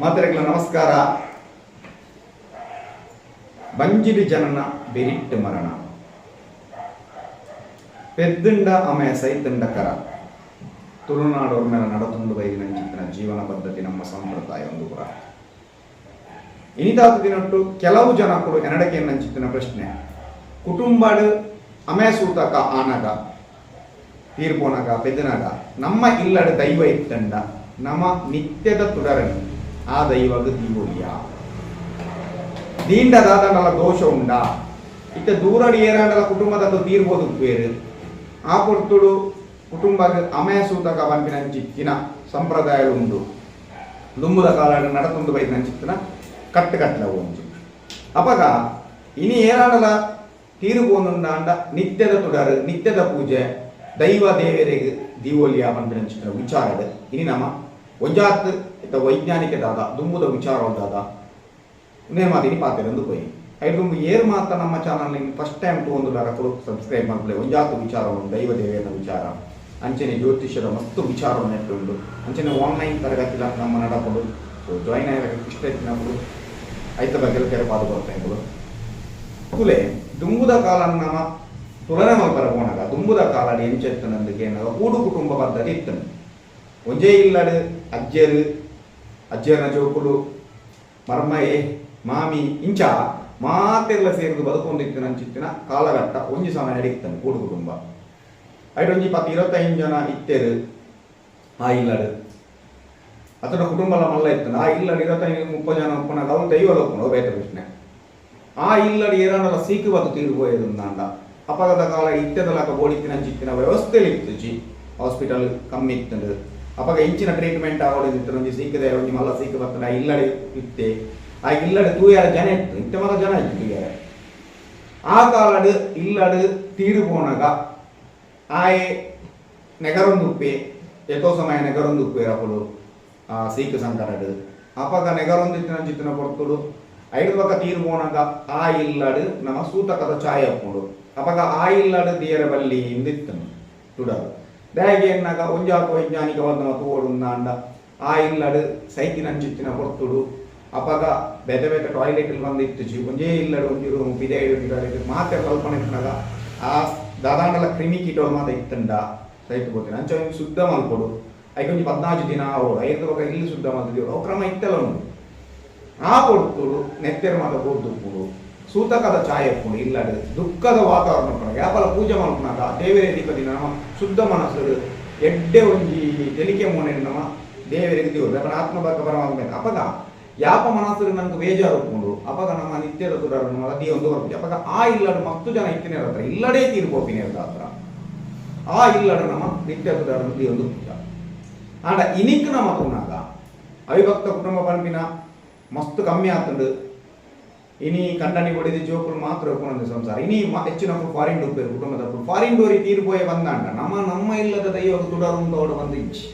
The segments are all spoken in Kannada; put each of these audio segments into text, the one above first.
ಪ್ರೇಕ್ಷಕರಿಗೆಲ್ಲ ನಮಸ್ಕಾರ. ಬಂಜಿಡಿ ಜನನ ಬೆರಿಟ್ಟು ಮರಣ. ಪೆದ್ದಂಡ ಅಮೆ ಸೈತಂಡ ಕರ. ತುಳುನಾಡೋರ ಮೇಲೆ ನಡತುಂಡು ಬೈದಿನ ಜೀವನ ಪದ್ಧತಿ ನಮ್ಮ ಸಂಪ್ರದಾಯ ಒಂದು ಪುರ. ಇನಿತಾತು ದಿನಟ್ಟು ಕೆಲವು ಜನ ಕೂಡ ಎನಡಕ್ಕೆ ನಂಚಿತ್ತಿನ ಪ್ರಶ್ನೆ. ಕುಟುಂಬಡ್ ಅಮೆ ಸೂತಕ ಆನಗ, ತೀರ್ಪೋನಗ ಪೆದನಗ ನಮ್ಮ ಇಲ್ಲಡ ದೈವ ಇತ್ತಂಡ, ನಮ್ಮ ನಿತ್ಯದ ತುಡರನಿ. ಆ ದೈವಗ ದೀವೋಲಿಯ ದೀಂಡದಾದನಲ ದೋಷ ಉಂಡ ಇತ್ತ ದೂರಡಿ ಏರಾಂಡಲ ಕುಟುಂಬದ ತೀರ್ಬೋದು ಬೇರು ಆ ಪೊರ್ತುಡು ಕುಟುಂಬಕ್ಕೆ ಅಮಯ ಸೂತಕ ಪಂಪಿನ ಚಿತ್ತಿನ ಸಂಪ್ರದಾಯ ಉಂಡು ದುಂಬುದ ಕಾಲ ನಡತುಂಡು ಬೈದಿನ ಚಿತ್ತಿನ ಕಟ್ಟು ಕಟ್ಟಲ ಒಂಜಿ ಅಪಗ ಇನಿ ಏರಾಂಡಲ ತೀರುಬೋನುಂಡ ನಿತ್ಯದ ತುಡರು ನಿತ್ಯದ ಪೂಜೆ ದೈವ ದೇವರಿಗೆ ದೀವೋಲಿಯ ಪಂಪಿನ ಚಿತ್ತಿನ ವಿಚಾರದ ಇನಿ ನಮ್ಮ ವಜಾತ್ ಇತ್ತ ವೈಜ್ಞಾನಿಕ ದಾದ, ದುಂಬುದ ವಿಚಾರವಾದ ನೇಮಾದಿನಿ ಪಾತೆರೆಂದು ಪೋಯಿ ಐದು ಏರ್ ಮಾತ ನಮ್ಮ ಚಾನಲ್ ಫಸ್ಟ್ ಟೈಮ್ ಟು ಒಂದು ಲಾರ ಕೊಡು ಸಬ್ಸ್ಕ್ರೈಬ್ ಮಾಡ್ಕೊಳ್ಳಿ ಒಂಜಾತ ವಿಚಾರ ಒಂದು ದೈವ ದೇವೇನ ವಿಚಾರ. ಅಂಚನೆ ಜ್ಯೋತಿಷ್ಯದ ಮಸ್ತು ವಿಚಾರವನ್ನು ನೆಟ್ಟುಂಡು ಅಂಚನೆ ಆನ್ಲೈನ್ ತರಗತಿ ನಮ್ಮ ನಡಕೊಂಡು. ಜಾಯ್ನ್ ಆಗಿ ಇಷ್ಟ ನಮ್ಮದು ಐತ ಬಗ್ಗೆ ಕೆರೆ ಪಾದು ಬರ್ತಾಯಿಗಳು ಕುಲೆ, ದುಂಬುದ ಕಾಲ ನಮ್ಮ ತುಲನೆ ಮಾಡಿ ಪೋಣಾಗ ದುಂಬುದ ಕಾಲ ಎಂಚೆತ್ತನಂದು ಏನಾಗ ಕೂಡು ಕುಟುಂಬ ಪದ್ಧತಿ ಇತ್ತು ಒಂಜೇ ಇಲ್ಲಡು ಅಜ್ಜರು ಅಜ್ಜರನ ಜೋಕುಲು ಮರ್ಮಯೇ ಮಾಮಿ ಇಂಚ ಮಾತೆಲ್ಲ ಸೇರಿದು ಬದುಕೊಂಡಿತ್ತಿನ ಅಂಚಿತ್ತಿನ ಕಾಲಘಟ್ಟ ಒಂಜಿ ಸಮಯ ನಡೀತಾನೆ ಕೂಡು ಕುಟುಂಬ ಐಟ್ ಒಂಜಿ ಪತ್ತು ಇರವತ್ತೈದು ಜನ ಇತ್ತೇರು ಆ ಇಲ್ಲಡು ಅತನ ಕುಟುಂಬಲ ಮಲ್ಲ ಇತ್ತನ ಆ ಇಲ್ಲಡು ಇರವತ್ತೈದು ಮುಪ್ಪತ್ತು ಜನ ಉಪ್ಪನ ಅವನು ದೈವ ಲೋಪನ ಬೇಟ ಪ್ರಶ್ನೆ ಆ ಇಲ್ಲಡು ಏನಾಡಲ್ಲ ಸೀಕು ಬತ್ತು ತೀರ್ಬೋಯದು ಅಂದ ಅಪಘಾತ ಕಾಲ ಇತ್ಯದಲಕ ಬೋಡಿತ್ತಿನ ಅಂಚಿತ್ತಿನ ವ್ಯವಸ್ಥೆಲಿ ಇತ್ತು ಜಿ ಹಾಸ್ಪಿಟಲ್ ಕಮ್ಮಿ ಇತ್ತಂದು ಅಪಗ ಇಂಚಿನ ಟ್ರೀಟ್ಮೆಂಟ್ ಆಗೋದಿತ್ತು ನಮಗೆ ಸಿಕ್ಕಿದೆ ಒಂಜಿ ಮಲ್ಲ ಬರ್ತಾರೆ ಇಲ್ಲಡೆ ಇತ್ತೆ ಆ ಇಲ್ಲಡೆ ತೂಯಾರ ಜನ ಇತ್ತು ಇಂತ ಮಗ ಜನ ಇತ್ತು ಆ ಕಾಲಡ್ ಇಲ್ಲಡ್ ತೀರು ಪೋನಾಗ ಆಯೆ ನೆಗರೊಂದುಪ್ಪೆ ಎತೋ ಸಮಯ ನೆಗರೊಂದುಪ್ಪೆ ಅಪ್ಪಳು ಆ ಸೀಕ್ ಸಂಕರಡು. ಅಪಗ ನೆಗರೊಂದಿತ್ತಿನ ಚಿತ್ತಿನ ಕೊಡ್ತುಡು ಐದು ಪಕ್ಕ ತೀರು ಪೋನಾಗ ಆ ಇಲ್ಲಡ್ ನಮ್ಮ ಸೂತಕದ ಚಾಯ ಅಪ್ಪುಡು ಅಪಗ ಆ ಇಲ್ಲಡ್ ದೇರ ಬಲ್ಲಿ ಇಂದಿತ್ತನು ತುಡರು. ದಯಗೆ ಎನ್ನಾಗ ಒಂಜಾಕು ವೈಜ್ಞಾನಿಕವಾದ ಮತ್ತು ನಾಂಡ. ಆ ಇಲ್ಲಡು ಸೈಕಿನ ಚಿತ್ತಿನ ಹೊರ್ತುಡು. ಅಪಗ ಬೆದ ಟಾಯ್ಲೆಟ್ ಬಂದು ಇತ್ತು ಒಂಜೇ ಇಲ್ಲಡು ಒಂಜಿ ರೂಮ್ ಬಿದೆ ಟಾಯ್ಲೆಟ್ ಮಾತೆ ಕಲ್ಪನೆ ಇಟ್ಟಾಗ ಆ ದಾದಾಂಡಲ ಕ್ರಿಮಿ ಕೀಟೋ ಮಾತ ಇತ್ತಂಡ ಸೈಟ್ ಗೊತ್ತಿನ ಅಂಚ ಒಂದು ಶುದ್ಧ ಮಲ್ಕೊಡು ಐಕೆ ಒಂಜಿ ಪದ್ನಾಲ್ಕು ದಿನ ಅವಳು ಐದು ಒಕ ಇಲ್ಲಿ ಶುದ್ಧ ಮಲ್ತಿದ್ರು ಅವು ಕ್ರಮ ಇತ್ತಲ್ಲ ಉಂಟು. ಆ ಕೊಡ್ತುಡು ನೆತ್ತೆರ ಮಾತ ಗೋಡ್ದುಪ್ಪುಡು ಸೂತಕದ ಛಾಯೆ ಎಪ್ಪುಡು ಇಲ್ಲಡು ದುಃಖದ ವಾತಾವರಣ ಪಡ ಯಾಪಲ ಪೂಜೆ ಮಲ್ಪನಾಗ ದೇವರೇ ದೀಪದಿನ ನಮ್ಮ ಶುದ್ಧ ಮನಸ್ಸು ಎಡ್ಡೆ ಒಂಜಿ ತೆಲಿಕೆ ಮೋನೆ ನಮ್ಮ ದೇವರಿಗೆ ದೇವರು ಯಾಕಂದ್ರೆ ಆತ್ಮ ಬಕ ಪರಮಾತ್ಮ ಅಪಗ ಯಾಪ ಮನಸ್ಸು ನಂಗೆ ಬೇಜಾರು ಒಪ್ಕೊಂಡು ಅಪಗ ನಮ್ಮ ನಿತ್ಯದ ತುಡರು ನಮ್ಮ ದಿ ಒಂದು ಬರ್ಬೋದು ಅಪಗ ಆ ಇಲ್ಲಡು ಮತ್ತು ಜನ ಇತ್ತಿನ ಹತ್ರ ಇಲ್ಲಡೇ ತೀರ್ಪೋಪಿನ ಹತ್ರ ಆ ಇಲ್ಲಡು ನಮ್ಮ ನಿತ್ಯ ತುಡರು ದಿ ಒಂದು ಪೂಜ ಆಂಡ ಇನಿಕ್ ನಮ್ಮ ತೂನಾಗ ಅವಿಭಕ್ತ ಕುಟುಂಬ ಪಂಪಿನ ಮಸ್ತ್ ಕಮ್ಮಿ ಆತಂಡು ಇನಿ ಕಂಡನಿ ಹೊಡೆದು ಜೋಕುಲು ಮಾತ್ರ ಒಪ್ಕೊಂಡು ಸಂಸಾರ ಇನಿ ಮ- ಹೆಚ್ಚಿನ ಫಾರಿನ್ ಡೋಪೇರು ಕುಟುಂಬದ ಫಾರಿನ್ ಡೋರಿ ತೀರ್ಪೋಯೆ ಬಂದಾಂಡ ನಮ್ಮ ನಮ್ಮ ಇಲ್ಲದ ದೈವ ತುಡರು ತೋಡು ಬಂದು ಇಚ್ಚಿ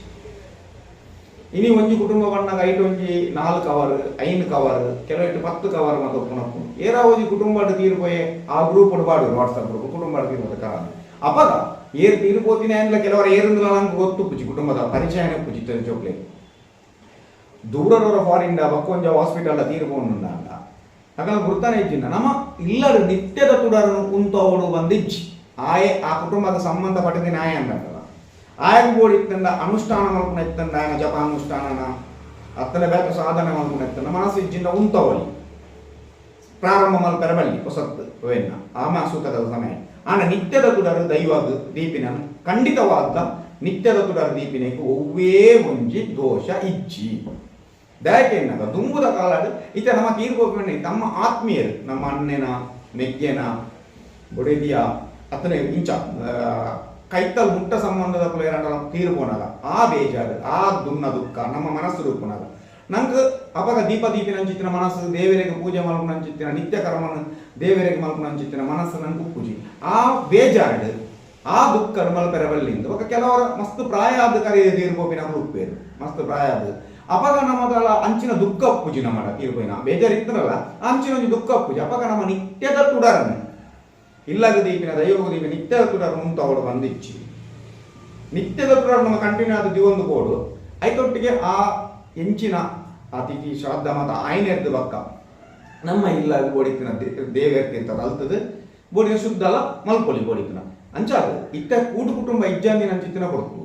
ಇನಿ ಒಂಜಿ ಕುಟುಂಬ ಬಣ್ಣಗ ಐಟ್ ಒಂಜಿ ನಾಲ್ಕು ಕವರ್ ಐನ್ ಕವರ್ ಕೆಲವು ಪತ್ತು ಕವರ್ ಮತ್ತು ಒಪ್ಪುನಪ್ಪು ಏರಾ ಒಂಜಿ ಕುಟುಂಬ ತೀರ್ಪೋಯೆ ಆ ಗ್ರೂಪ್ ಬಾಡು ವಾಟ್ಸಪ್ ಗ್ರೂಪ್ ಕುಟುಂಬ ತೀರ್ಪದ ಕಾರಣ ಅಪಗ ಏರ್ ತೀರ್ಪೋತಿನ ಏನಿಲ್ಲ ಕೆಲವರ ಏರಿಂದಿಲ್ಲ ನಂಗೆ ಗೊತ್ತು ಪುಜಿ ಕುಟುಂಬದ ಪರಿಚಯನೇ ಪುಜಿ ಜೋಕ್ಲೆ ದೂರದವರ ಫಾರಿನ್ ಬಕ್ಕೊಂಜ ಹಾಸ್ಪಿಟಲ್ ತೀರ್ಪೋನುಂಡ ಗುರ್ತಾನೆ ಇಜ್ಜಿನ ನಮ್ಮ ಇಲ್ಲರು ನಿತ್ಯದ ತುಡರನ್ನು ಕುಂತವಡು ಬಂದಿಜ್ಜಿ. ಆಯೆ, ಆ ಕುಟುಂಬದ ಸಂಬಂಧಪಟ್ಟಿದ ನ್ಯಾಯ ಅಂತಲ್ಲ ಆಯೆ ಬೋಡಿತ್ತಂದ ಅನುಷ್ಠಾನ ಮಲ್ಪನ ಇತ್ತಂದ, ಆಯನ ಜಪ ಅನುಷ್ಠಾನನ ಅತ್ತಲೆ ಬೇಕ ಸಾಧನೆ ಮಲ್ಪನ ಇತ್ತಂದ, ಮನಸ್ಸು ಇಜ್ಜಿಂದ ಪ್ರಾರಂಭ ಮಲ್ಪರ ಬಲ್ಲಿ, ಹೊಸತ್ತು ವೆನ್ನ ಆಮ ಸುಖದ ಸಮಯ. ಆನ ನಿತ್ಯದ ತುಡರು ದೈವದ ದೀಪಿನ ಖಂಡಿತವಾದ ನಿತ್ಯದ ತುಡರ ದೀಪಿನಕ್ಕೆ ಒವ್ವೇ ಒಂಜಿ ದೋಷ ಇಜ್ಜಿ. ದಯಕೆ ತುಂಬುದ ದುಂಬುದ ಕಾಲಡ್ ಈತ ನಮ್ಮ ತೀರ್ಪೋಪಿನ ತಮ್ಮ ಆತ್ಮೀಯರು, ನಮ್ಮ ಅಣ್ಣನ, ನೆಗ್ಗೆನ ಬೊಡೆದಿಯ ಅತನೇ ಇಂಚ ಕೈತಲ್ ಮುಟ್ಟ ಸಂಬಂಧದ ಪ್ಲೇಯರ್ ತೀರ್ಪೋನಾಗ ಆ ಬೇಜಾರು, ಆ ದುನ್ನ ದುಃಖ, ನಮ್ಮ ಮನಸ್ಸು ರೂಪನಾಗ ನಂಗೆ ಅಪಗ ದೀಪ ದೀಪಿನ ಅಂಚಿತ್ತಿನ ಮನಸ್ಸು, ದೇವರಿಗೆ ಪೂಜೆ ಮಲ್ಪನ ಅಂಚಿತ್ತಿನ, ನಿತ್ಯ ಕರ್ಮನ ದೇವರಿಗೆ ಮಲ್ಪನ ಅಂಚಿತ್ತಿನ ಮನಸ್ಸು ನಂಗೆ ಪೂಜಿ ಆ ಬೇಜಾರ್ಡ್ ಆ ದುಃಖ ಮಲ್ಪೆರ ಅವಾಗ ಕೆಲವರು ಮಸ್ತ್ ಪ್ರಾಯ ಆದ ಕರೆಯ ತೀರ್ಪೋಪಿನ ಉಪ್ಪೇರು. ಮಸ್ತ್ ಪ್ರಾಯ ಆದ ಅಪಗ ನಮದಲ ಅಂಚಿನ ದುಃಖ ಪೂಜೆ ತೀರ್ಪೋಯಿನ ಬೇಜಾರು ಇದ್ರಲ್ಲ ಅಂಚಿನ ಒಂದು ದುಃಖ ಪೂಜೆ ಅಪಗ ನಮ್ಮ ನಿತ್ಯದ ತುಡರನ್ನು. ಇಲ್ಲಗ ದೀಪಿನ ದೈವೋಗ ದೀಪ ನಿತ್ಯದ ತುಡರು ಅಂತ ಅವಳು ಬಂದಿಚ್ಚಿ. ನಿತ್ಯದ ತುಡರ ನಮ್ಮ ಕಂಟಿನ್ಯೂ ಆದ ದಿವೊಂದು ಕೋಡು ಐತೊಟ್ಟಿಗೆ ಆ ಎಂಚಿನ ಅತಿಥಿ ಶ್ರಾದ್ದ ಮತ ಆಯ್ನೆರ್ದು ಬಕ್ಕ ನಮ್ಮ ಇಲ್ಲ ಬೋಡಿತಿನ ಅಂತ ಅಲ್ತದೆ ಬೋಡಿನ ಶುದ್ಧ ಅಲ್ಲ ಮಲ್ಕೊಳ್ಳಿ ಬೋಡಿತಿನ ಅಂಚಾದ ಇತ್ತ ಕೂಡು ಕುಟುಂಬ ಇಜ್ಜಾಂದಿನ ಅಂಚಿತ್ತಿನ ಕೊಡ್ತು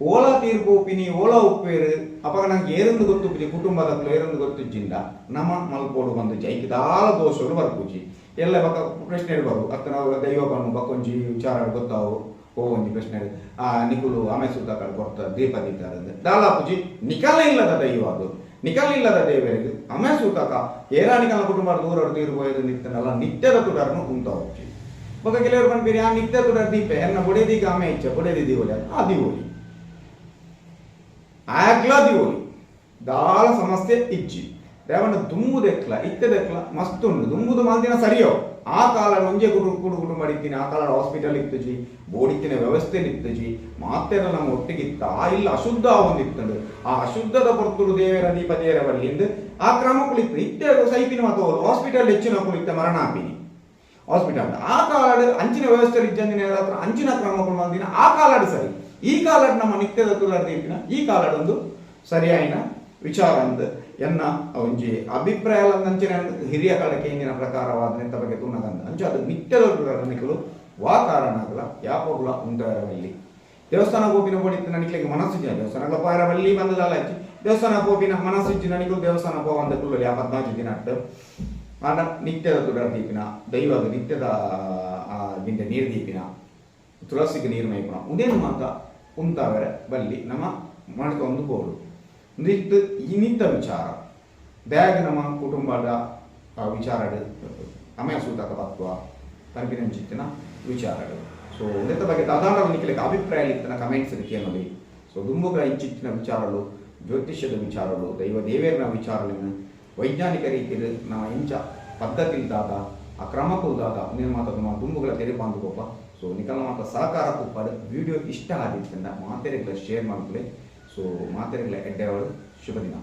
ಓಲ ತೀರ್ಪೋಪಿನಿ ಓಲಾ ಉಪ್ಪೇರು, ಅಪಗ ನಂಗೆ ಏರಂದು ಗೊತ್ತುಪ್ಪುಜಿ ಕುಟುಂಬದ ಏರಂದು ಜಿಂದ ನಮ್ಮ ಮಲ್ಪೋಡು ಬಂದು ಜೈಕಿ ದಾಲ ದೋಷಗಳು ಬರ್ಪುಜಿ. ಎಲ್ಲ ಬಕ ಪ್ರಶ್ನೆ ಬರು. ಅತ್ತ ನಾವು ದೈವ ಬಣ್ಣು ಬಕ್ಕೊಂಜಿ ವಿಚಾರ ಗೊತ್ತಾವು. ಓ ಒಂದು ಪ್ರಶ್ನೆ ಆ, ನಿಕುಲು ಆಮೆ ಸುತ್ತ ಕಡೆ ಕೊಡ್ತ, ದೀಪ ದಿಕ್ಕಾರಂದ್ರೆ ದಾಲ ಪೂಜಿ ನಿಕಲ ಇಲ್ಲದ ದೈವ ಅದು. ನಿಕಲ್ ಇಲ್ಲದ ದೇವರಿಗೆ ಆಮೆ ಸೂತಕ ನಿಕಾಲ ಕುಟುಂಬ ದೂರ ತೀರ್ಬೋಯದು ನಿತ್ತನಲ್ಲ ನಿತ್ಯದ ತುಡರ್ನು ಹೋಗ್ತಿ ಬೊಕ ಕೆಲವರು ಬಂದ್ಬಿರಿ ಆ ನಿತ್ಯ ತುಡರ್ ದೀಪ, ಎನ್ನ ಬೊಡೆದಿಗೆ ಆಮೆ ಇಚ್ಛೆ ಬೊಡೆದಿ ದಿವೋಲಿ, ಆ ದಿವೋಲಿ. ಆಗ್ಲ ದಿವೋಲಿ ದಾಳ ಸಮಸ್ಯೆ ಇಚ್ಚಿ ದೇವಣ್ಣ ದುಂಬುದೆಕ್ಲ ಇತ್ತದೆಕ್ಲ ಮಸ್ತ್ ಉಂಡು. ದುಮ್ಮುದು ಮಾಲ್ದಿನ ಸರಿಯೋ? ಆ ಕಾಲ ಒಂಜೆ ಕುಡು ಕುಡು ಕುಟುಂಬ ಇತ್ತೀನಿ ಆ ಕಾಲ ಹಾಸ್ಪಿಟಲ್ ಇತ್ತಜಿ ಬೋಡಿತ್ತಿನ ವ್ಯವಸ್ಥೆ ಇತ್ತುಜಿ ಮಾತೆಲ್ಲ ನಮ್ಮ ಒಟ್ಟಿಗಿತ್ತ. ಆ ಇಲ್ಲ ಅಶುದ್ಧ ಒಂದಿತ್ತಂಡು ಆ ಅಶುದ್ಧದ ಪೊರ್ತುಡು ದೇವರ ದೀಪ ದೇವರ ಆ ಕ್ರಮ ಕುಳಿತು ಇತ್ತೆ ಸೈಪಿನ ಮತ್ತು ಹಾಸ್ಪಿಟಲ್ ಹೆಚ್ಚಿನ ಕುಳಿತ ಮರಣ ಆಪಿನಿ ಹಾಸ್ಪಿಟಲ್ ಆ ಕಾಲ ಅಂಚಿನ ವ್ಯವಸ್ಥೆ ಇದ್ದಂದಿನ ಹತ್ರ ಅಂಚಿನ ಕ್ರಮಗಳು ಮಂದಿನ ಆ ಕಾಲಾಡು ಸರಿ. ಈ ಕಾಲಡ್ ನಮ್ಮ ನಿತ್ಯದ ದೀಪಿನ ಈ ಕಾಲಡ್ ಒಂದು ಸರಿಯಾಯಿನ ವಿಚಾರ ಅಂದ್ ಎನ್ನ ಒಂಜಿ ಅಭಿಪ್ರಾಯ ಅಂಚಿನ ಹಿರಿಯ ಕಾಲಕ್ಕೆ ಇಂದಿನ ಪ್ರಕಾರವಾದ ಎಂತ ಬಗ್ಗೆ ತೂನಗಂದ ಅಂಚ ಅದು ನಿತ್ಯದ ತುಲಾರನಿಕಲು ವಾ ಕಾರಣಗಳ ಯಾಪಗುಲ ಉಂಟಾರವಲ್ಲಿ. ದೇವಸ್ಥಾನ ಗೋಪಿನ ಪಡಿತ ನನಗೆ ಮನಸ್ಸಿನ ದೇವಸ್ಥಾನ ಪಾರವಲ್ಲಿ ಬಂದದಲ್ಲ ದೇವಸ್ಥಾನ ಗೋಪಿನ ಮನಸ್ಸಿಜ್ಜಿ ನನಗೂ ದೇವಸ್ಥಾನ ಪೋವಂದ ಕುಲ್ಲಲ್ಲಿ ಆ ಪದ್ನಾಲ್ಕು ದಿನ ಅಟ್ಟು. ಆಂಡ ನಿತ್ಯದ ತುಡರ ದೀಪಿನ ದೈವದ ನಿತ್ಯದ ಬಿಂದೆ ನೀರು ದೀಪಿನ ತುಳಸಿಗೆ ನೀರು ಮೈಪುಣ ಉದೇನು ಮಾತ? ಉಂತಾವರೆ ಬಲ್ಲಿ ನಮ್ಮ ಮಾಡ್ಕೊಂಡು ಒಂದು ಬೋಡು. ನಿತ್ ಇನಿತ ವಿಚಾರ. ಬ್ಯಾಗ್ ನಮ್ಮ ಕುಟುಂಬದ ವಿಚಾರ ಅಮೆ ಸೂತಕ ತತ್ವ ಕನಪಿನ ಚಿತ್ತಿನ ವಿಚಾರಗಳು. ಸೊ ನೆತ್ತ ಬಗ್ಗೆ ದಾದಾಂಡ ನಿಖಿಲಿಕ್ಕೆ ಅಭಿಪ್ರಾಯ ಇತ್ತನ ಕಮೆಂಟ್ಸ್ ಕೇಳಿ ಸೊ ದುಂಬುಗ ಇಚ್ಚಿತ್ತಿನ ವಿಚಾರಗಳು, ಜ್ಯೋತಿಷ್ಯದ ವಿಚಾರಗಳು, ದೈವ ದೇವೇರನ ವಿಚಾರಗಳನ್ನು ವೈಜ್ಞಾನಿಕ ರೀತಿಯಲ್ಲಿ ನಾವು ಇಂಚ ಪದ್ಧತಿಲ್ದಾಗ ಆ ಕ್ರಮಕ್ಕೂದಾಗ ಇದ್ದಾಗ ನಿರ್ಮಾತ ನಾವು ದುಂಬುಗಳ ತೆರೆ ಬಾಂಧುಕೋಪ ಸೊ ನಿಖಲ ಮಾತ್ರ ಸಹಕಾರ ಕೂಪಾಡ ವಿಡಿಯೋ ಇಷ್ಟ ಆದಿತ್ತಿಂದ ಮಾತೆರೆಗಳ ಶೇರ್ ಮಾಡ್ಕೊಳ್ಳಿ ಸೊ ಮಾತೆರೆಗಳ ಅವಳು ಶುಭ ದಿನ